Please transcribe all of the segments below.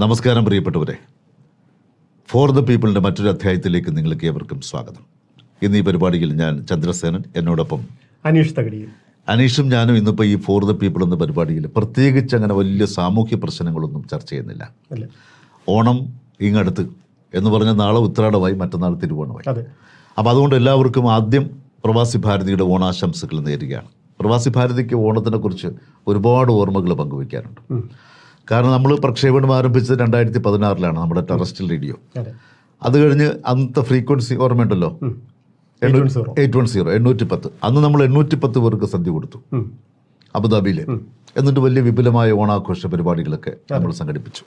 നമസ്കാരം പ്രിയപ്പെട്ടവരെ. For the പീപ്പിളിന്റെ മറ്റൊരു അധ്യായത്തിലേക്ക് നിങ്ങൾക്ക് ഏവർക്കും സ്വാഗതം. ഇന്ന് ഈ പരിപാടിയിൽ ഞാൻ ചന്ദ്രസേനൻ എന്നോടൊപ്പം അനീഷ് തകടിയും അനീഷും ഞാനും ഇന്നിപ്പോൾ ഈ ഫോർ ദ പീപ്പിൾ എന്ന പരിപാടിയിൽ പ്രത്യേകിച്ച് അങ്ങനെ വലിയ സാമൂഹ്യ പ്രശ്നങ്ങളൊന്നും ചർച്ച ചെയ്യുന്നില്ല. ഓണം ഇങ്ങടുത്ത് എന്ന് പറഞ്ഞാൽ നാളെ ഉത്രാടമായി മറ്റന്നാൾ തിരുവോണമായി. അപ്പോൾ അതുകൊണ്ട് എല്ലാവർക്കും ആദ്യം പ്രവാസി ഭാരതിയുടെ ഓണാശംസകൾ നേരുകയാണ്. പ്രവാസി ഭാരതിക്ക് ഓണത്തിനെക്കുറിച്ച് ഒരുപാട് ഓർമ്മകൾ പങ്കുവയ്ക്കാനുണ്ട്. ഉം. കാരണം നമ്മൾ പ്രക്ഷേപണം ആരംഭിച്ചത് രണ്ടായിരത്തി പതിനാറിലാണ് നമ്മുടെ ടെറസ്ട്രിയൽ റേഡിയോ. അതെ. കഴിഞ്ഞ് അന്നത്തെ ഫ്രീക്വൻസി ഓർമ്മയുണ്ടല്ലോ? ഉം. 810. Eight one zero. എണ്ണൂറ്റി പത്ത് അന്ന് നമ്മൾ എണ്ണൂറ്റി പത്ത് പേർക്ക് സദ്യ കൊടുത്തു. അബുദാബിയിൽ എന്നിട്ട് വലിയ വിപുലമായ ഓണാഘോഷ പരിപാടികളൊക്കെ നമ്മൾ സംഘടിപ്പിച്ചു.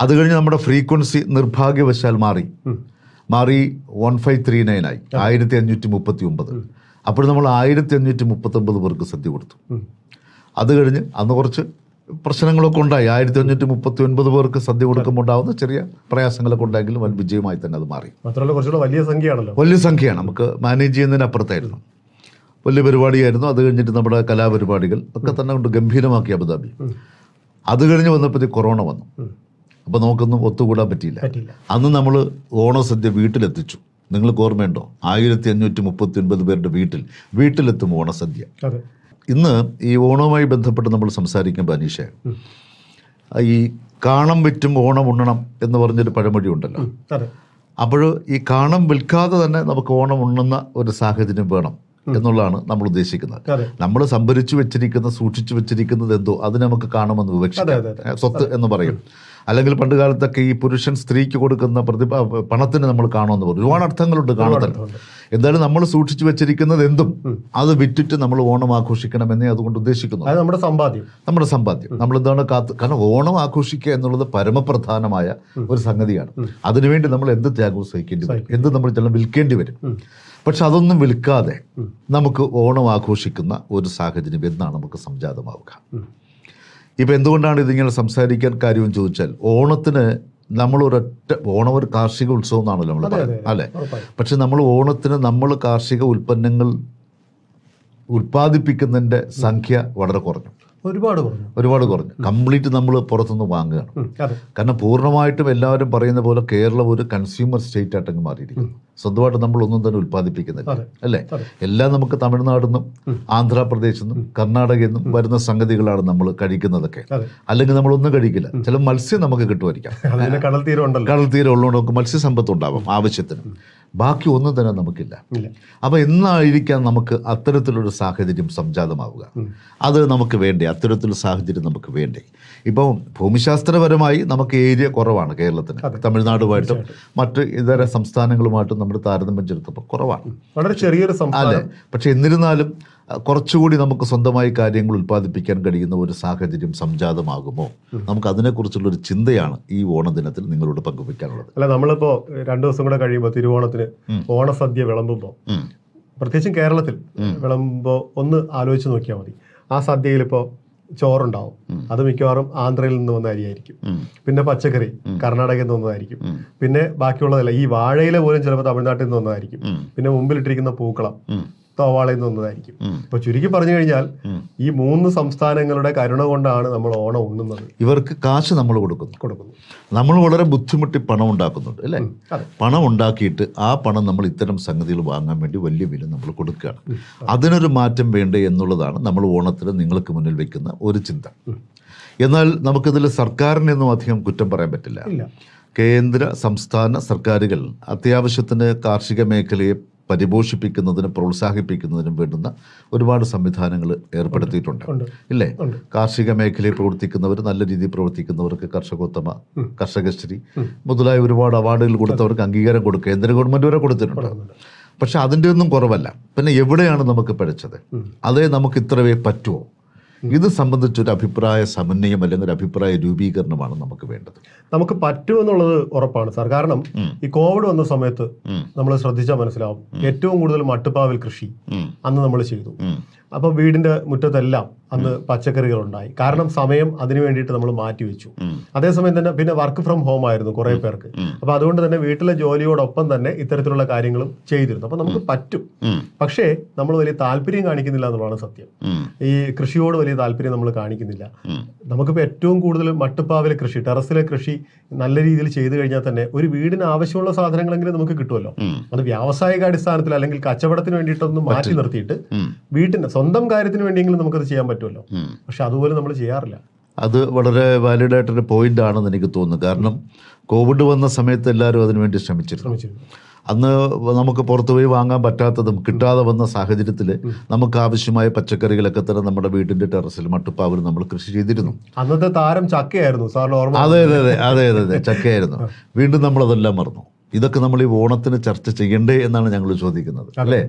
അത് കഴിഞ്ഞ് നമ്മുടെ ഫ്രീക്വൻസി നിർഭാഗ്യവശാൽ മാറി. മാറി വൺ ഫൈവ് ത്രീ നയൻ ആയി. ആയിരത്തി അഞ്ഞൂറ്റി മുപ്പത്തി ഒമ്പത് അപ്പോൾ നമ്മൾ ആയിരത്തി അഞ്ഞൂറ്റി മുപ്പത്തൊമ്പത് പേർക്ക് സദ്യ കൊടുത്തു. അത് കഴിഞ്ഞ് അന്ന് കുറച്ച് പ്രശ്നങ്ങളൊക്കെ ഉണ്ടായി. ആയിരത്തി അഞ്ഞൂറ്റി മുപ്പത്തി ഒൻപത് പേർക്ക് സദ്യ കൊടുക്കുമ്പോൾ ഉണ്ടാകുന്ന ചെറിയ പ്രയാസങ്ങളൊക്കെ ഉണ്ടെങ്കിലും വൻ വിജയമായി തന്നെ അത് മാറി. മാത്രമല്ല കുറച്ചുകൂടെ വലിയ സംഖ്യയാണല്ലോ. വലിയ സംഖ്യയാണ്. നമുക്ക് മാനേജ് ചെയ്യുന്നതിനപ്പുറത്തായിരുന്നു. വലിയ പരിപാടിയായിരുന്നു. അത് കഴിഞ്ഞിട്ട് നമ്മുടെ കലാപരിപാടികൾ ഒക്കെ തന്നെ കൊണ്ട് ഗംഭീരമാക്കി അബുദാബി. അത് കഴിഞ്ഞ് വന്നപ്പോഴത്തേക്ക് കൊറോണ വന്നു. അപ്പോൾ നമുക്കൊന്നും ഒത്തുകൂടാൻ പറ്റിയില്ല. അന്ന് നമ്മൾ ഓണസദ്യ വീട്ടിലെത്തിച്ചു. നിങ്ങൾക്ക് ഓർമ്മയുണ്ടോ? ആയിരത്തി അഞ്ഞൂറ്റി മുപ്പത്തി ഒൻപത് പേരുടെ വീട്ടിൽ വീട്ടിലെത്തും ഓണസദ്യ. ഇന്ന് ഈ ഓണവുമായി ബന്ധപ്പെട്ട് നമ്മൾ സംസാരിക്കുമ്പോൾ അനീഷ ഈ കാണം വിറ്റും ഓണം ഉണ്ണണം എന്ന് പറഞ്ഞൊരു പഴമൊഴി ഉണ്ടല്ലോ. അപ്പോഴും അപ്പോൾ ഈ കാണം വിൽക്കാതെ തന്നെ നമുക്ക് ഓണം ഉണ്ണുന്ന ഒരു സാഹചര്യം വേണം എന്നുള്ളതാണ് നമ്മൾ ഉദ്ദേശിക്കുന്നത്. നമ്മൾ സംഭരിച്ചു വെച്ചിരിക്കുന്ന സൂക്ഷിച്ചു വെച്ചിരിക്കുന്നത് എന്തോ അത് നമുക്ക് കാണുമെന്ന് വിവക്ഷിക്കാം. സ്വത്ത് എന്ന് പറയും. അല്ലെങ്കിൽ പണ്ട് കാലത്തൊക്കെ ഈ പുരുഷൻ സ്ത്രീക്ക് കൊടുക്കുന്ന പ്രതിഭ പണത്തിന് നമ്മൾ കാണുമെന്ന് പറയും ഒരുപാട് അർത്ഥങ്ങളുണ്ട് കാണുന്നത്. എന്തായാലും നമ്മൾ സൂക്ഷിച്ചു വെച്ചിരിക്കുന്നത് എന്തും? അത് വിറ്റിട്ട് നമ്മൾ ഓണം ആഘോഷിക്കണമെന്നേ അതുകൊണ്ട് ഉദ്ദേശിക്കുന്നു നമ്മുടെ സമ്പാദ്യം. നമ്മുടെ സമ്പാദ്യം. നമ്മൾ എന്താണ് കാത്ത് കാരണം ഓണം ആഘോഷിക്കുക എന്നുള്ളത് പരമപ്രധാനമായ ഒരു സംഗതിയാണ്. അതിനുവേണ്ടി നമ്മൾ എന്ത് ത്യാഗവും സഹിക്കേണ്ടി വരും? എന്ത് നമ്മൾ ചില വിൽക്കേണ്ടി വരും? പക്ഷെ അതൊന്നും വിൽക്കാതെ നമുക്ക് ഓണം ആഘോഷിക്കുന്ന ഒരു സാഹചര്യം എന്നാണ് നമുക്ക് സംജാതമാവുക. ഉം. ഇപ്പം എന്തുകൊണ്ടാണ് ഇതിങ്ങനെ സംസാരിക്കാൻ കാര്യം ചോദിച്ചാൽ ഓണത്തിന് നമ്മൾ ഒരൊറ്റ ഓണം ഒരു കാർഷിക ഉത്സവം എന്നാണല്ലോ നമ്മൾ പറയുന്നത് അല്ലേ? പക്ഷെ നമ്മൾ ഓണത്തിന് നമ്മൾ കാർഷിക ഉൽപ്പന്നങ്ങൾ ഉൽപ്പാദിപ്പിക്കുന്നതിന്റെ സംഖ്യ വളരെ കുറഞ്ഞു. ഒരുപാട് കുറഞ്ഞു. ഒരുപാട് കുറഞ്ഞു. കംപ്ലീറ്റ് നമ്മൾ പുറത്തുനിന്ന് വാങ്ങുകയാണ്. കാരണം പൂർണമായിട്ടും എല്ലാവരും പറയുന്ന പോലെ കേരളം ഒരു കൺസ്യൂമർ സ്റ്റേറ്റ് ആയിട്ടങ്ങ് മാറിയിരിക്കുന്നു. സ്വന്തമായിട്ട് നമ്മൾ ഒന്നും തന്നെ ഉൽപ്പാദിപ്പിക്കുന്നില്ല. അല്ലേ. എല്ലാം നമുക്ക് തമിഴ്നാടിൽ നിന്നും ആന്ധ്രാപ്രദേശിൽ നിന്നും കർണാടകയിൽ നിന്നും വരുന്ന സംഗതികളാണ് നമ്മൾ കഴിക്കുന്നതൊക്കെ. അല്ലെങ്കിൽ നമ്മളൊന്നും കഴിക്കില്ല. ചില മത്സ്യം നമുക്ക് കിട്ടുമായിരിക്കാം. കടൽ തീരം കടൽ തീരെ ഉള്ളതുകൊണ്ട് നമുക്ക് മത്സ്യസമ്പത്ത് ഉണ്ടാവും ആവശ്യത്തിന്. ബാക്കി ഒന്നും തന്നെ നമുക്കില്ല. അപ്പൊ അപ്പോൾ എന്നായിരിക്കാം നമുക്ക് അത്തരത്തിലൊരു സാഹചര്യം സംജാതമാവുക. അത് നമുക്ക് വേണ്ടേ? അത്തരത്തിലുള്ള സാഹചര്യം നമുക്ക് വേണ്ടേ? ഇപ്പം ഭൂമിശാസ്ത്രപരമായി നമുക്ക് ഏരിയ കുറവാണ് കേരളത്തിന്. തമിഴ്നാടുമായിട്ടും മറ്റ് ഇതര സംസ്ഥാനങ്ങളുമായിട്ടും നമ്മുടെ താരതമ്യം ചെലുത്തുമ്പോൾ കുറവാണ്. വളരെ ചെറിയൊരു അല്ലേ സംസ്ഥാനം പക്ഷെ എന്നിരുന്നാലും കുറച്ചുകൂടി നമുക്ക് സ്വന്തമായി കാര്യങ്ങൾ ഉൽപ്പാദിപ്പിക്കാൻ കഴിയുന്ന ഒരു സാഹചര്യം സംജാതമാകുമോ? നമുക്ക് അതിനെക്കുറിച്ചുള്ള ഒരു ചിന്തയാണ് ഈ ഓണദിനത്തിൽ നിങ്ങളോട് പങ്കുവയ്ക്കാനുള്ളത് അല്ല നമ്മളിപ്പോ രണ്ടു ദിവസം കൂടെ കഴിയുമ്പോൾ തിരുവോണത്തിന് ഓണസദ്യ വിളമ്പുമ്പോൾ. പ്രത്യേകിച്ചും കേരളത്തിൽ വിളമ്പുമ്പോൾ ഒന്ന് ആലോചിച്ച് നോക്കിയാൽ മതി. ആ സദ്യയിൽ ഇപ്പോൾ ചോറുണ്ടാവും. അത് മിക്കവാറും ആന്ധ്രയിൽ നിന്ന് വന്ന അരിയായിരിക്കും. പിന്നെ പച്ചക്കറി കർണാടകയിൽ നിന്ന് വന്നതായിരിക്കും. പിന്നെ ബാക്കിയുള്ളതല്ല ഈ വാഴയിലെ പോലും ചിലപ്പോൾ തമിഴ്നാട്ടിൽ നിന്ന് വന്നതായിരിക്കും. പിന്നെ മുമ്പിലിട്ടിരിക്കുന്ന പൂക്കളം. തോവാളയിൽ നിന്ന് വന്നതായിരിക്കും. ഇപ്പൊ ചുരുക്കി പറഞ്ഞു കഴിഞ്ഞാൽ ഈ മൂന്ന് സംസ്ഥാനങ്ങളുടെ കരുണ കൊണ്ടാണ് നമ്മൾ ഓണം ഉണ്ണുന്നത്. ഇവർക്ക് കാശ് നമ്മൾ കൊടുക്കുന്നു. കൊടുക്കുന്നു. നമ്മൾ വളരെ ബുദ്ധിമുട്ടി പണം ഉണ്ടാക്കുന്നുണ്ട് അല്ലേ? പണം ഉണ്ടാക്കിയിട്ട് ആ പണം നമ്മൾ ഇത്തരം സംഗതികൾ വാങ്ങാൻ വേണ്ടി വലിയ വില നമ്മൾ കൊടുക്കുകയാണ്. അതിനൊരു മാറ്റം വേണ്ടേ എന്നുള്ളതാണ് നമ്മൾ ഓണത്തിന് നിങ്ങൾക്ക് മുന്നിൽ വെക്കുന്ന ഒരു ചിന്ത. എന്നാൽ നമുക്കിതിൽ സർക്കാരിനൊന്നും അധികം കുറ്റം പറയാൻ പറ്റില്ല. കേന്ദ്ര സംസ്ഥാന സർക്കാരുകൾ അത്യാവശ്യത്തിന് കാർഷിക മേഖലയെ പരിപോഷിപ്പിക്കുന്നതിനും പ്രോത്സാഹിപ്പിക്കുന്നതിനും വേണ്ടുന്ന ഒരുപാട് സംവിധാനങ്ങൾ ഏർപ്പെടുത്തിയിട്ടുണ്ട്. ഇല്ലേ? കാർഷിക മേഖലയിൽ പ്രവർത്തിക്കുന്നവർ നല്ല രീതിയിൽ പ്രവർത്തിക്കുന്നവർക്ക് കർഷകോത്തമ കർഷകശ്രീ മുതലായ ഒരുപാട് അവാർഡുകൾ കൊടുത്തവർക്ക് അംഗീകാരം കൊടുക്കുക. കേന്ദ്ര ഗവൺമെന്റ് വരെ കൊടുത്തിട്ടുണ്ട്. പക്ഷെ അതിന്റെ ഒന്നും കുറവല്ല. പിന്നെ എവിടെയാണ് നമുക്ക് പിഴച്ചത് അതേ നമുക്ക് ഇത്രവേ പറ്റുമോ ഇത് സംബന്ധിച്ചൊരു അഭിപ്രായ സമന്വയം അല്ലെങ്കിൽ ഒരു അഭിപ്രായ രൂപീകരണമാണ് നമുക്ക് വേണ്ടത്. നമുക്ക് പറ്റുമെന്നുള്ളത് ഉറപ്പാണ് സാർ. കാരണം ഈ കോവിഡ് വന്ന സമയത്ത് നമ്മൾ ശ്രദ്ധിച്ചാൽ മനസ്സിലാവും. ഏറ്റവും കൂടുതൽ മട്ടുപ്പാവിൽ കൃഷി അന്ന് നമ്മൾ ചെയ്തു. അപ്പോൾ വീടിന്റെ മുറ്റത്തെല്ലാം അന്ന് പച്ചക്കറികൾ ഉണ്ടായി കാരണം സമയം അതിനു വേണ്ടിയിട്ട് നമ്മൾ മാറ്റി മാറ്റിവെച്ചു അതേസമയം തന്നെ പിന്നെ വർക്ക് ഫ്രം ഹോം ആയിരുന്നു കുറെ പേർക്ക്. അപ്പൊ അതുകൊണ്ട് തന്നെ വീട്ടിലെ ജോലിയോടൊപ്പം തന്നെ ഇത്തരത്തിലുള്ള കാര്യങ്ങളും ചെയ്തിരുന്നു. അപ്പൊ നമുക്ക് പറ്റും. പക്ഷേ നമ്മൾ വലിയ താല്പര്യം കാണിക്കുന്നില്ല എന്നുള്ളതാണ് സത്യം. ഈ കൃഷിയോട് വലിയ താല്പര്യം നമ്മൾ കാണിക്കുന്നില്ല. നമുക്കിപ്പോൾ ഏറ്റവും കൂടുതൽ മട്ടുപ്പാവിലെ കൃഷി ടെറസിലെ കൃഷി നല്ല രീതിയിൽ ചെയ്തു കഴിഞ്ഞാൽ തന്നെ ഒരു വീടിന് ആവശ്യമുള്ള സാധനങ്ങളെങ്കിലും നമുക്ക് കിട്ടുമല്ലോ. അത് വ്യാവസായിക അടിസ്ഥാനത്തിൽ അല്ലെങ്കിൽ കച്ചവടത്തിന് വേണ്ടിയിട്ടൊന്നും മാറ്റി നിർത്തിയിട്ട് വീട്ടിന് സ്വന്തം കാര്യത്തിന് വേണ്ടിയെങ്കിലും നമുക്കത് ചെയ്യാൻ പറ്റുമല്ലോ. പക്ഷെ അതുപോലെ നമ്മൾ ചെയ്യാറില്ല. അത് വളരെ വാലിഡ് ആയിട്ടൊരു പോയിന്റ് ആണെന്ന് എനിക്ക് തോന്നുന്നു. കാരണം കോവിഡ് വന്ന സമയത്ത് എല്ലാവരും അതിനുവേണ്ടി വേണ്ടി ശ്രമിച്ചിരുന്നു. അന്ന് നമുക്ക് പുറത്തു പോയി വാങ്ങാൻ പറ്റാത്തതും കിട്ടാതെ വന്ന സാഹചര്യത്തിൽ നമുക്ക് ആവശ്യമായ പച്ചക്കറികളൊക്കെ തന്നെ നമ്മുടെ വീടിന്റെ ടെറസിൽ മട്ടുപ്പാവിൽ നമ്മൾ കൃഷി ചെയ്തിരുന്നു. അന്നത്തെ താരം ചക്കയായിരുന്നു. സാറിന് അതെ അതെ അതെ അതെ അതെ ചക്കയായിരുന്നു. വീണ്ടും നമ്മളതെല്ലാം മറന്നു. ഇതൊക്കെ നമ്മൾ ഈ ഓണത്തിന് ചർച്ച ചെയ്യണ്ടേ എന്നാണ് ഞങ്ങൾ ചോദിക്കുന്നത് അല്ലേ?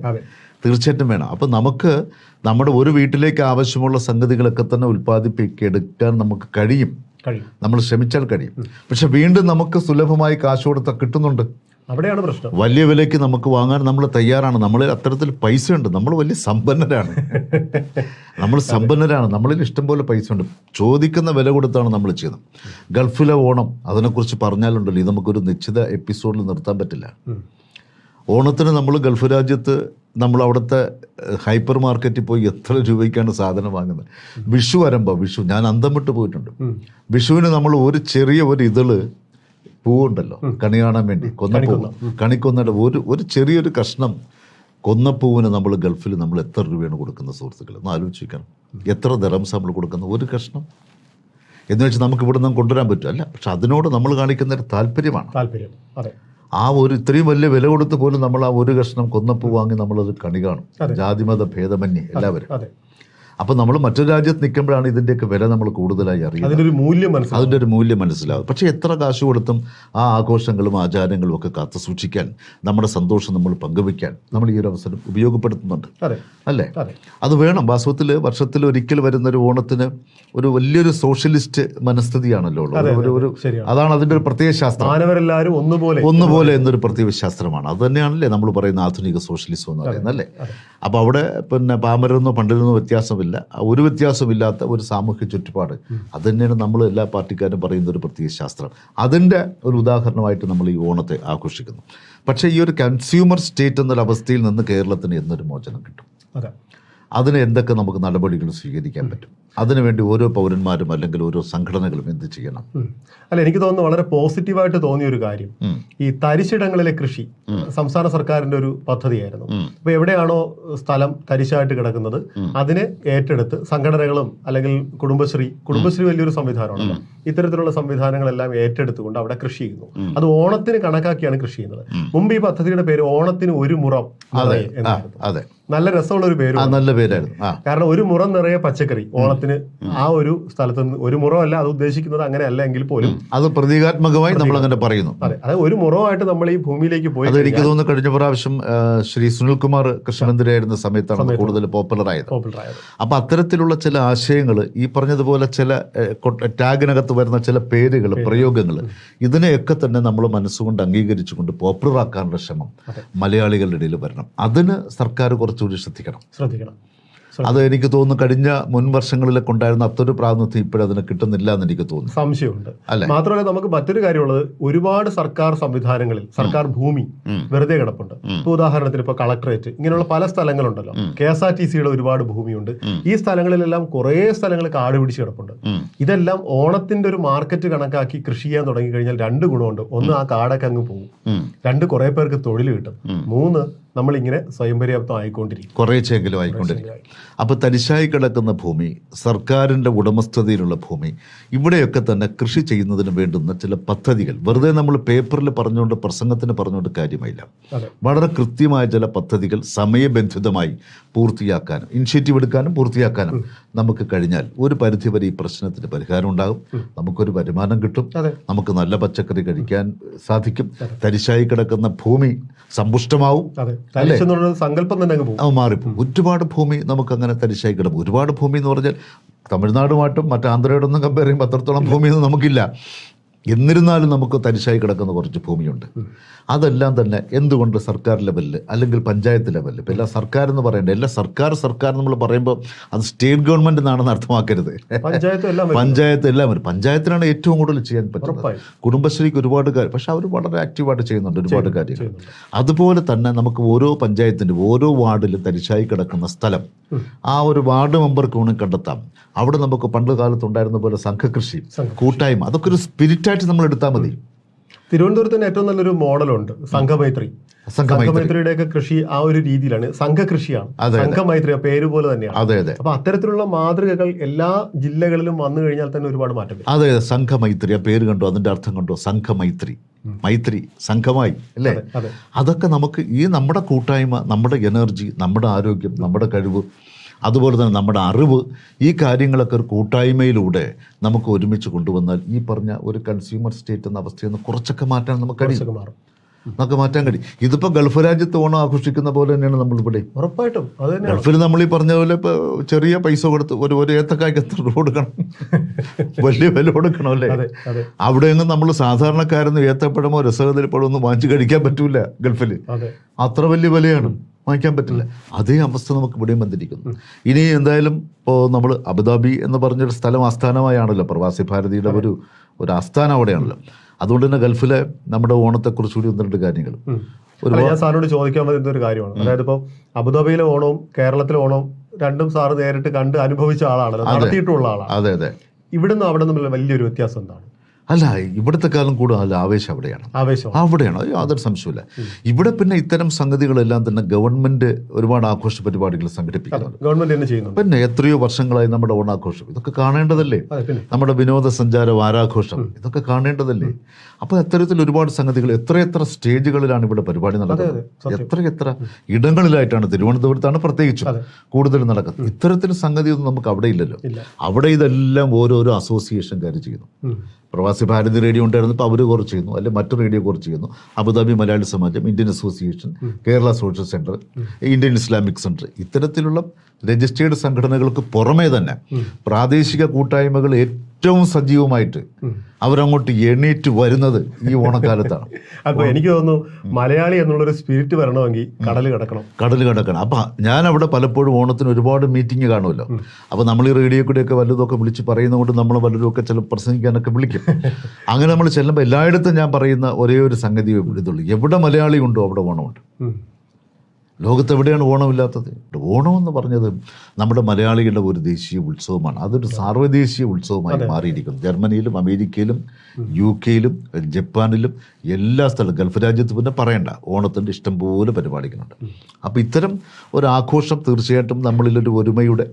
തീർച്ചയായിട്ടും വേണം. അപ്പം നമുക്ക് നമ്മുടെ ഒരു വീട്ടിലേക്ക് ആവശ്യമുള്ള സംഗതികളൊക്കെ തന്നെ ഉൽപ്പാദിപ്പിക്കെടുക്കാൻ നമുക്ക് കഴിയും. കഴിയും. നമ്മൾ ശ്രമിച്ചാൽ കഴിയും. പക്ഷെ വീണ്ടും നമുക്ക് സുലഭമായി കാശ് കൊടുത്താൽ കിട്ടുന്നുണ്ട്. അവിടെയാണ് പ്രശ്നം. വലിയ വിലയ്ക്ക് നമുക്ക് വാങ്ങാൻ നമ്മൾ തയ്യാറാണ്. നമ്മൾ അത്തരത്തിൽ പൈസ ഉണ്ട്. നമ്മൾ വലിയ സമ്പന്നരാണ്. നമ്മൾ സമ്പന്നരാണ്. നമ്മളിൽ ഇഷ്ടംപോലെ പൈസ ഉണ്ട്. ചോദിക്കുന്ന വില കൊടുത്താണ് നമ്മൾ ചെയ്യുന്നത്. ഗൾഫിലെ ഓണം അതിനെക്കുറിച്ച് പറഞ്ഞാലുണ്ടല്ലോ. ഇത് നമുക്കൊരു നിശ്ചിത എപ്പിസോഡിൽ നിർത്താൻ പറ്റില്ല. ഓണത്തിന് നമ്മൾ ഗൾഫ് രാജ്യത്ത് നമ്മൾ അവിടുത്തെ ഹൈപ്പർ മാർക്കറ്റിൽ പോയി എത്ര രൂപയ്ക്കാണ് സാധനം വാങ്ങുന്നത്? വിഷു വരുമ്പോൾ വിഷു ഞാൻ അന്തം വിട്ട് പോയിട്ടുണ്ട്. വിഷുവിന് നമ്മൾ ഒരു ചെറിയ ഒരു ഇതൾ പൂവുണ്ടല്ലോ. കണി കാണാൻ വേണ്ടി. കൊന്നപ്പൂ കണിക്കൊന്നയുടെ ഒരു ഒരു ചെറിയൊരു കഷ്ണം കൊന്നപ്പൂവിന് നമ്മൾ ഗൾഫിൽ നമ്മൾ എത്ര രൂപയാണ് കൊടുക്കുന്ന സുഹൃത്തുക്കൾ? ഒന്ന് ആലോചിക്കണം. എത്ര ദറംസ് നമ്മൾ കൊടുക്കുന്ന ഒരു കഷ്ണം? എന്ന് വെച്ചാൽ നമുക്ക് ഇവിടെ നിന്ന് കൊണ്ടുവരാൻ പറ്റും. അല്ല പക്ഷെ അതിനോട് നമ്മൾ കാണിക്കുന്ന ഒരു താല്പര്യമാണ്. താല്പര്യം. അതെ. ആ ഒരു ഇത്രയും വലിയ വില കൊടുത്ത് പോലും നമ്മൾ ആ ഒരു കഷ്ണം കൊന്നപ്പൂ വാങ്ങി നമ്മളത് കണി കാണും. ജാതിമത ഭേദമന്യേ എല്ലാവരും. അതെ അപ്പം നമ്മൾ മറ്റൊരു രാജ്യത്ത് നിൽക്കുമ്പോഴാണ് ഇതിന്റെയൊക്കെ വില നമ്മൾ കൂടുതലായി അറിയുന്നത്. അതിനൊരു മൂല്യം മനസ്സിലാവും. അതിന്റെ ഒരു മൂല്യം മനസ്സിലാവും. പക്ഷേ എത്ര കാശ് കൊടുത്തും ആ ആഘോഷങ്ങളും ആചാരങ്ങളും ഒക്കെ കാത്തു സൂക്ഷിക്കാൻ നമ്മുടെ സന്തോഷം നമ്മൾ പങ്കുവെക്കാൻ നമ്മൾ ഈ ഒരു അവസരം ഉപയോഗപ്പെടുത്തുന്നുണ്ട്. അല്ലേ? അതെ. വേണം. വാസ്തവത്തിൽ വർഷത്തിൽ ഒരിക്കൽ വരുന്ന ഒരു ഓണത്തിന് ഒരു വലിയൊരു സോഷ്യലിസ്റ്റ് മനസ്ഥിതിയാണല്ലോ ഉള്ളത്. ഒരു ഒരു അതാണ് അതിന്റെ ഒരു പ്രത്യേക ശാസ്ത്രം. മാനവരെല്ലാവരും ഒന്നുപോലെ ഒന്നുപോലെ എന്നൊരു പ്രത്യേക ശാസ്ത്രമാണ്. അത് തന്നെയാണല്ലേ നമ്മൾ പറയുന്ന ആധുനിക സോഷ്യലിസം എന്ന് പറയുന്നത് അല്ലേ? അപ്പോൾ അവിടെ പിന്നെ പാമരെന്നോ പണ്ടിലെന്നോ വ്യത്യാസമില്ല ഒരു വ്യത്യാസമില്ലാത്ത ഒരു സാമൂഹ്യ ചുറ്റുപാട്. അത് തന്നെയാണ് നമ്മൾ എല്ലാ പാർട്ടിക്കാരും പറയുന്ന ഒരു പ്രത്യേക ശാസ്ത്രം. അതിന്റെ ഒരു ഉദാഹരണമായിട്ട് നമ്മൾ ഈ ഓണത്തെ ആഘോഷിക്കുന്നു. പക്ഷേ ഈ ഒരു കൺസ്യൂമർ സ്റ്റേറ്റ് എന്നൊരു അവസ്ഥയിൽ നിന്ന് കേരളത്തിന് എന്നൊരു മോചനം കിട്ടും. അതെ. അതിന് എന്തൊക്കെ നമുക്ക് നടപടികൾ സ്വീകരിക്കാൻ പറ്റും? അതിനുവേണ്ടി ഓരോ പൗരന്മാരും അല്ലെങ്കിൽ ഓരോ സംഘടനകളും എന്ത് ചെയ്യണം? അല്ല എനിക്ക് തോന്നുന്നു വളരെ പോസിറ്റീവായിട്ട് തോന്നിയ ഒരു കാര്യം. ഈ തരിശിടങ്ങളിലെ കൃഷി സംസ്ഥാന സർക്കാരിന്റെ ഒരു പദ്ധതിയായിരുന്നു. അപ്പൊ എവിടെയാണോ സ്ഥലം തരിശായിട്ട് കിടക്കുന്നത് അതിനെ ഏറ്റെടുത്ത് സംഘടനകളും അല്ലെങ്കിൽ കുടുംബശ്രീ കുടുംബശ്രീ വലിയൊരു സംവിധാനമാണല്ലോ ഇത്തരത്തിലുള്ള സംവിധാനങ്ങളെല്ലാം ഏറ്റെടുത്തുകൊണ്ട് അവിടെ കൃഷി ചെയ്യുന്നു. അത് ഓണത്തിന് കണക്കാക്കിയാണ് കൃഷി ചെയ്യുന്നത്. മുമ്പ് ഈ പദ്ധതിയുടെ പേര് ഓണത്തിന് ഒരു മുറം അതെ. നല്ല രസമുള്ള ഒരു പേരും നല്ല പേരായിരുന്നു. കാരണം ഒരു മുറം നിറയെ പച്ചക്കറി ഓണത്തിന് ആ ഒരു സ്ഥലത്ത് നിന്ന് ഒരു അല്ല അത് ഉദ്ദേശിക്കുന്നത് അങ്ങനെ അല്ല എങ്കിൽ പോലും അത് പ്രതീകാത്മകമായി നമ്മൾ അങ്ങനെ പറയുന്നു. അതെ അതായത് ഒരു മുറമായിട്ട് നമ്മൾ ഈ ഭൂമിയിലേക്ക് പോയി അത് എനിക്ക് തോന്നുന്നു കഴിഞ്ഞ പ്രാവശ്യം ശ്രീ സുനിൽകുമാർ കൃഷ്ണമന്ത്രിയായിരുന്ന സമയത്താണ് കൂടുതൽ പോപ്പുലർ ആയത് അപ്പൊ അത്തരത്തിലുള്ള ചില ആശയങ്ങൾ ഈ പറഞ്ഞതുപോലെ ചില ടാഗിനകത്ത് വരുന്ന ചില പേരുകൾ പ്രയോഗങ്ങൾ ഇതിനെയൊക്കെ തന്നെ നമ്മൾ മനസ്സുകൊണ്ട് അംഗീകരിച്ചുകൊണ്ട് പോപ്പുലറാക്കാനുള്ള ശ്രമം മലയാളികളുടെ ഇടയിൽ വരണം. അതിന് സർക്കാർ കുറച്ചുകൂടി ശ്രദ്ധിക്കണം. ശ്രദ്ധിക്കണം. അത് എനിക്ക് തോന്നുന്നു കഴിഞ്ഞ മുൻ വർഷങ്ങളിലൊക്കെ ഉണ്ടായിരുന്ന അത്തൊരു പ്രാതിനിധ്യം ഇപ്പോഴതിന് കിട്ടുന്നില്ല എന്ന് എനിക്ക് തോന്നുന്നു. സംശയമുണ്ട്? മാത്രമല്ല നമുക്ക് മറ്റൊരു കാര്യമുള്ളത് ഒരുപാട് സർക്കാർ സംവിധാനങ്ങളിൽ സർക്കാർ ഭൂമി വെറുതെ കിടപ്പുണ്ട്. ഇപ്പൊ ഉദാഹരണത്തിന് ഇപ്പൊ കളക്ടറേറ്റ് ഇങ്ങനെയുള്ള പല സ്ഥലങ്ങളുണ്ടല്ലോ. കെ എസ് ആർ ടി സിയുടെ ഒരുപാട് ഭൂമിയുണ്ട്. ഈ സ്ഥലങ്ങളിലെല്ലാം കുറേ സ്ഥലങ്ങൾ കാട് പിടിച്ച് കിടപ്പുണ്ട്. ഇതെല്ലാം ഓണത്തിന്റെ ഒരു മാർക്കറ്റ് കണക്കാക്കി കൃഷി ചെയ്യാൻ തുടങ്ങി കഴിഞ്ഞാൽ രണ്ട് ഗുണമുണ്ട്. ഒന്ന് ആ കാടൊക്കെ അങ്ങ് പോകും രണ്ട് കുറെ പേർക്ക് തൊഴിൽ കിട്ടും. മൂന്ന് നമ്മളിങ്ങനെ സ്വയം പര്യാപ്തം ആയിക്കൊണ്ടിരിക്കും. കുറേച്ചെങ്കിലും ആയിക്കൊണ്ടിരിക്കും അപ്പോൾ തരിശായി കിടക്കുന്ന ഭൂമി സർക്കാരിന്റെ ഉടമസ്ഥതയിലുള്ള ഭൂമി ഇവിടെയൊക്കെ തന്നെ കൃഷി ചെയ്യുന്നതിന് വേണ്ടുന്ന ചില പദ്ധതികൾ. വെറുതെ നമ്മൾ പേപ്പറിൽ പറഞ്ഞുകൊണ്ട് പ്രസംഗത്തിന് പറഞ്ഞുകൊണ്ട് കാര്യമില്ല വളരെ കൃത്യമായ ചില പദ്ധതികൾ സമയബന്ധിതമായി പൂർത്തിയാക്കാനും ഇനിഷ്യേറ്റീവ് എടുക്കാനും പൂർത്തിയാക്കാനും നമുക്ക് കഴിഞ്ഞാൽ ഒരു പരിധിവരെ ഈ പ്രശ്നത്തിന് പരിഹാരം ഉണ്ടാകും. നമുക്കൊരു വരുമാനം കിട്ടും. നമുക്ക് നല്ല പച്ചക്കറി കഴിക്കാൻ സാധിക്കും. തരിശായി കിടക്കുന്ന ഭൂമി സമ്പുഷ്ടമാവും. സങ്കല്പം തന്നെ അങ്ങ് മാറിപ്പോകും. ഒരുപാട് ഭൂമി നമുക്ക് അങ്ങനെ തരിശായി കിടക്കും. ഒരുപാട് ഭൂമി എന്ന് പറഞ്ഞാൽ തമിഴ്നാടുമായിട്ടും മറ്റ് ആന്ധ്രയോടൊന്നും കമ്പയർ ചെയ്യുമ്പോൾ അത്രത്തോളം ഭൂമിയൊന്നും നമുക്കില്ല. എന്നിരുന്നാലും നമുക്ക് തരിശായി കിടക്കുന്ന കുറച്ച് ഭൂമിയുണ്ട്. അതെല്ലാം തന്നെ എന്തുകൊണ്ട് സർക്കാർ ലെവലിൽ അല്ലെങ്കിൽ പഞ്ചായത്ത് ലെവലിൽ? ഇപ്പം എല്ലാ സർക്കാർ എന്ന് പറയേണ്ട? എല്ലാ സർക്കാർ സർക്കാർ നമ്മൾ പറയുമ്പോൾ അത് സ്റ്റേറ്റ് ഗവൺമെന്റ് എന്നാണെന്ന് അർത്ഥമാക്കരുത്. പഞ്ചായത്തും എല്ലാം വരും. പഞ്ചായത്തിനാണ് ഏറ്റവും കൂടുതൽ ചെയ്യാൻ പറ്റുന്നത്. കുടുംബശ്രീക്ക് ഒരുപാട് കാര്യം. പക്ഷെ അവർ വളരെ ആക്റ്റീവായിട്ട് ചെയ്യുന്നുണ്ട് ഒരുപാട് കാര്യങ്ങൾ. അതുപോലെ തന്നെ നമുക്ക് ഓരോ പഞ്ചായത്തിന്റെ ഓരോ വാർഡിൽ തരിശായി കിടക്കുന്ന സ്ഥലം. ആ ഒരു വാർഡ് മെമ്പർക്ക് വേണം കണ്ടെത്താം. അവിടെ നമുക്ക് പണ്ട് കാലത്ത് ഉണ്ടായിരുന്ന പോലെ സംഘകൃഷി. കൂട്ടായ്മ അതൊക്കെ ഒരു സ്പിരിറ്റായിട്ട് നമ്മൾ എടുത്താൽ മതി. തിരുവനന്തപുരത്തിന് ഏറ്റവും നല്ലൊരു മോഡലുണ്ട് സംഘമൈത്രി. സംഘമൈത്രി. സംഘമൈത്രിയുടെ ഒക്കെ കൃഷി ആ ഒരു രീതിയിലാണ്. സംഘകൃഷിയാണ്. സംഘമൈത്രി പേര് പോലെ തന്നെയാണ്. അതെ അതെ. അപ്പൊ അത്തരത്തിലുള്ള മാതൃകകൾ എല്ലാ ജില്ലകളിലും വന്നു കഴിഞ്ഞാൽ തന്നെ ഒരുപാട് മാറ്റം അതെ അതെ. സംഘമൈത്രി. ആ പേര് കണ്ടോ? അതിന്റെ അർത്ഥം കണ്ടോ? സംഘമൈത്രി. മൈത്രി. സംഘമായി അല്ലേ? അതെ, അതെ. അതൊക്കെ നമുക്ക് ഈ നമ്മുടെ കൂട്ടായ്മ നമ്മുടെ എനർജി നമ്മുടെ ആരോഗ്യം നമ്മുടെ കഴിവ് അതുപോലെ തന്നെ നമ്മുടെ അറിവ് ഈ കാര്യങ്ങളൊക്കെ ഒരു കൂട്ടായ്മയിലൂടെ നമുക്ക് ഒരുമിച്ച് കൊണ്ടുവന്നാൽ ഈ പറഞ്ഞ ഒരു കൺസ്യൂമർ സ്റ്റേറ്റ് എന്ന അവസ്ഥയിൽ നിന്ന് കുറച്ചൊക്കെ മാറ്റാൻ നമുക്ക് കഴിയും. മാറും. നമുക്ക് മാറ്റാൻ കഴിയും. ഇതിപ്പോൾ ഗൾഫ് രാജ്യത്ത് ഓണം ആഘോഷിക്കുന്ന പോലെ തന്നെയാണ് നമ്മൾ ഇവിടെ ഉറപ്പായിട്ടും. അത് ഗൾഫിൽ നമ്മൾ ഈ പറഞ്ഞ പോലെ ഇപ്പോൾ ചെറിയ പൈസ കൊടുത്ത് ഒരു ഒരു ഏത്തക്കായ്ക്ക് എത്ര രൂപ കൊടുക്കണം? വലിയ വില കൊടുക്കണം അല്ലേ? അവിടെയൊന്നും നമ്മൾ സാധാരണക്കാരൊന്നും ഏത്തപ്പഴമോ രസകതിരിപ്പഴമോ ഒന്നും വാങ്ങിച്ച് കഴിക്കാൻ പറ്റൂല ഗൾഫിൽ അതെ. അത്ര വലിയ വിലയാണ്. വാങ്ങിക്കാൻ പറ്റില്ല. അതേ അവസ്ഥ നമുക്ക് ഇവിടെയും വന്നിരിക്കുന്നു. ഇനി എന്തായാലും ഇപ്പോൾ നമ്മൾ അബുദാബി എന്ന് പറഞ്ഞൊരു സ്ഥലം ആസ്ഥാനമായാണല്ലോ. പ്രവാസി ഭാരതിയുടെ ഒരു ഒരു ആസ്ഥാനം അവിടെയാണല്ലോ. അതുകൊണ്ട് തന്നെ ഗൾഫിലെ നമ്മുടെ ഓണത്തെക്കുറിച്ച് കൂടി ഒന്ന് രണ്ട് കാര്യങ്ങൾ. ഞാൻ സാറിനോട് ചോദിക്കാൻ പറ്റുന്ന ഒരു കാര്യമാണ്. അതായത് ഇപ്പോൾ അബുദാബിയിലെ ഓണവും കേരളത്തിലെ ഓണവും രണ്ടും സാറ് നേരിട്ട് കണ്ട് അനുഭവിച്ച ആളാണല്ലോ. നടത്തിയിട്ടുള്ള ആളാണ്. അതെ അതെ. ഇവിടുന്ന് അവിടെ നിന്നുള്ള വലിയൊരു വ്യത്യാസം എന്താണ്? അല്ല ഇവിടുത്തെ കാലം കൂടുതൽ ആവേശം അവിടെയാണ്. ആവേശം. അവിടെയാണ്. അത് യാതൊരു സംശയമില്ല ഇവിടെ പിന്നെ ഇത്തരം സംഗതികളെല്ലാം തന്നെ ഗവൺമെന്റ് ഒരുപാട് ആഘോഷ പരിപാടികൾ സംഘടിപ്പിക്കുന്നുണ്ട്. പിന്നെ എത്രയോ വർഷങ്ങളായി നമ്മുടെ ഓണാഘോഷം. ഇതൊക്കെ കാണേണ്ടതല്ലേ? നമ്മുടെ വിനോദസഞ്ചാര വാരാഘോഷം. ഇതൊക്കെ കാണേണ്ടതല്ലേ? അപ്പൊ അത്തരത്തിൽ ഒരുപാട് സംഗതികൾ എത്രയെത്ര സ്റ്റേജുകളിലാണ് ഇവിടെ പരിപാടി നടക്കുന്നത്? എത്ര എത്രയെത്ര ഇടങ്ങളിലായിട്ടാണ് തിരുവനന്തപുരത്താണ് പ്രത്യേകിച്ചും. കൂടുതൽ നടക്കുന്നത്. ഇത്തരത്തിൽ സംഗതിയൊന്നും നമുക്ക് അവിടെ ഇല്ലല്ലോ. അവിടെ ഇതെല്ലാം ഓരോരോ അസോസിയേഷൻകാർ ചെയ്യുന്നു. പ്രവാസി ഭാരതി റേഡിയോ ഉണ്ടായിരുന്നപ്പോൾ അവർ കുറച്ച് ചെയ്യുന്നു. അല്ലെങ്കിൽ മറ്റു റേഡിയോ കുറച്ച് ചെയ്യുന്നു. Abu Dhabi Malayali Samajam Indian association Kerala social centre Indian Islamic centre ഇത്തരത്തിലുള്ള രജിസ്റ്റേർഡ് സംഘടനകൾക്ക് പുറമേ തന്നെ പ്രാദേശിക കൂട്ടായ്മകൾ ഏറ്റവും സജീവമായിട്ട്. അവരങ്ങോട്ട് എണീറ്റ് വരുന്നത് ഈ ഓണക്കാലത്താണ്. അപ്പൊ എനിക്ക് തോന്നുന്നു മലയാളി എന്നുള്ളൊരു സ്പിരിറ്റ് വരണമെങ്കിൽ കടൽ കിടക്കണം. കടൽ കിടക്കണം. അപ്പൊ ഞാൻ അവിടെ പലപ്പോഴും ഓണത്തിന് ഒരുപാട് മീറ്റിംഗ് കാണുമല്ലോ. അപ്പൊ നമ്മൾ ഈ റേഡിയോ കൂടെയൊക്കെ വല്ലതൊക്കെ വിളിച്ച് പറയുന്നതുകൊണ്ട് നമ്മൾ വല്ലതുമൊക്കെ ചില പ്രസംഗിക്കാനൊക്കെ വിളിക്കും. അങ്ങനെ നമ്മൾ ചെല്ലുമ്പോൾ എല്ലായിടത്തും ഞാൻ പറയുന്ന ഒരേ ഒരു സംഗതി ഇതുള്ളൂ എവിടെ മലയാളി ഉണ്ടോ അവിടെ ഓണമുണ്ട്. ലോകത്ത് എവിടെയാണ് ഓണമില്ലാത്തത്? ഓണം എന്ന് പറഞ്ഞത് നമ്മുടെ മലയാളികളുടെ ഒരു ദേശീയ ഉത്സവമാണ്. അതൊരു സാർവദേശീയ ഉത്സവമായി മാറിയിരിക്കുന്നു. ജർമ്മനിയിലും അമേരിക്കയിലും യു കെയിലും ജപ്പാനിലും എല്ലാ സ്ഥലവും ഗൾഫ് രാജ്യത്ത് പിന്നെ പറയണ്ട. ഓണത്തിന്റെ ഇഷ്ടംപോലെ പരിപാടികളുണ്ട്. അപ്പോൾ ഇത്തരം ഒരു ആഘോഷം തീർച്ചയായിട്ടും നമ്മളിലൊരു ഒരുമയുടെ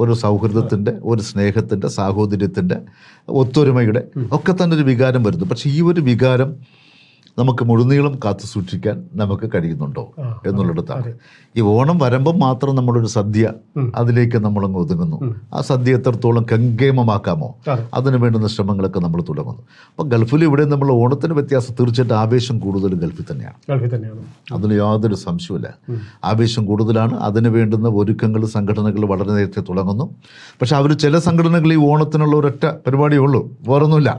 ഒരു സൗഹൃദത്തിന്റെ ഒരു സ്നേഹത്തിന്റെ സാഹോദര്യത്തിന്റെ ഒത്തൊരുമയുടെ ഒക്കെ തന്നെ ഒരു വികാരം വരുന്നു. പക്ഷേ ഈ ഒരു വികാരം നമുക്ക് മുഴുനീളം കാത്തു സൂക്ഷിക്കാൻ നമുക്ക് കഴിയുന്നുണ്ടോ എന്നുള്ളിടത്താണ്. ഈ ഓണം വരുമ്പം മാത്രം നമ്മളൊരു സദ്യ അതിലേക്ക് നമ്മളങ്ങ് ഒതുങ്ങുന്നു. ആ സദ്യ എത്രത്തോളം കങ്കേമമാക്കാമോ അതിനു വേണ്ടുന്ന ശ്രമങ്ങളൊക്കെ നമ്മൾ തുടങ്ങുന്നു. അപ്പോൾ ഗൾഫിൽ ഇവിടെ നമ്മൾ ഓണത്തിന് വ്യത്യാസം തീർച്ചയായിട്ടും ആവേശം കൂടുതൽ ഗൾഫിൽ തന്നെയാണ്. അതിന് യാതൊരു സംശയമില്ല ആവേശം കൂടുതലാണ്. അതിന് വേണ്ടുന്ന ഒരുക്കങ്ങൾ സംഘടനകൾ വളരെ നേരത്തെ തുടങ്ങുന്നു. പക്ഷെ അവർ ചില സംഘടനകൾ ഈ ഓണത്തിനുള്ള ഒരൊറ്റ പരിപാടിയേ ഉള്ളൂ. വേറൊന്നുമില്ല.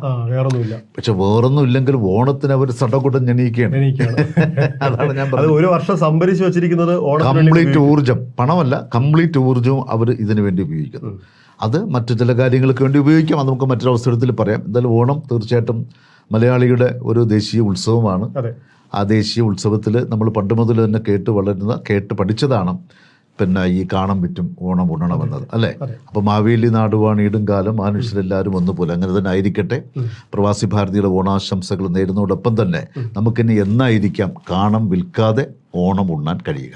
പക്ഷെ വേറൊന്നും ഇല്ലെങ്കിൽ ഓണത്തിന് അവർ സടകുടം ജനിക്കുകയാണ്. അതാണ് ഞാൻ അത് ഒരു വർഷം സംഭരിച്ചു വെച്ചിരിക്കുന്നത് കംപ്ലീറ്റ് ഊർജം പണമല്ല കംപ്ലീറ്റ് ഊർജവും അവർ ഇതിനു വേണ്ടി ഉപയോഗിക്കുന്നു. അത് മറ്റു ചില കാര്യങ്ങൾക്ക് വേണ്ടി ഉപയോഗിക്കാം. അത് നമുക്ക് മറ്റൊരു അവസരത്തിൽ പറയാം. എന്തായാലും ഓണം തീർച്ചയായിട്ടും മലയാളിയുടെ ഒരു ദേശീയ ഉത്സവമാണ്. ആ ദേശീയ ഉത്സവത്തിൽ നമ്മൾ പണ്ട് മുതൽ തന്നെ കേട്ട് വളരുന്ന കേട്ട് പഠിച്ചതാണ് പിന്നെ ഈ കാണാൻ പറ്റും ഓണം ഉണ്ണണമെന്നത് അല്ലേ? അല്ലെ അപ്പൊ മാവേലി നാടുവാണ് ഈടും കാലം മനുഷ്യരെല്ലാവരും ഒന്നുപോലെ അങ്ങനെ തന്നെ ആയിരിക്കട്ടെ. പ്രവാസി ഭാരതീയുടെ ഓണാശംസകൾ നേരുന്നതോടൊപ്പം തന്നെ നമുക്കിനി എന്നായിരിക്കാം കാണം വിൽക്കാതെ ഓണം ഉണ്ണാൻ കഴിയുക.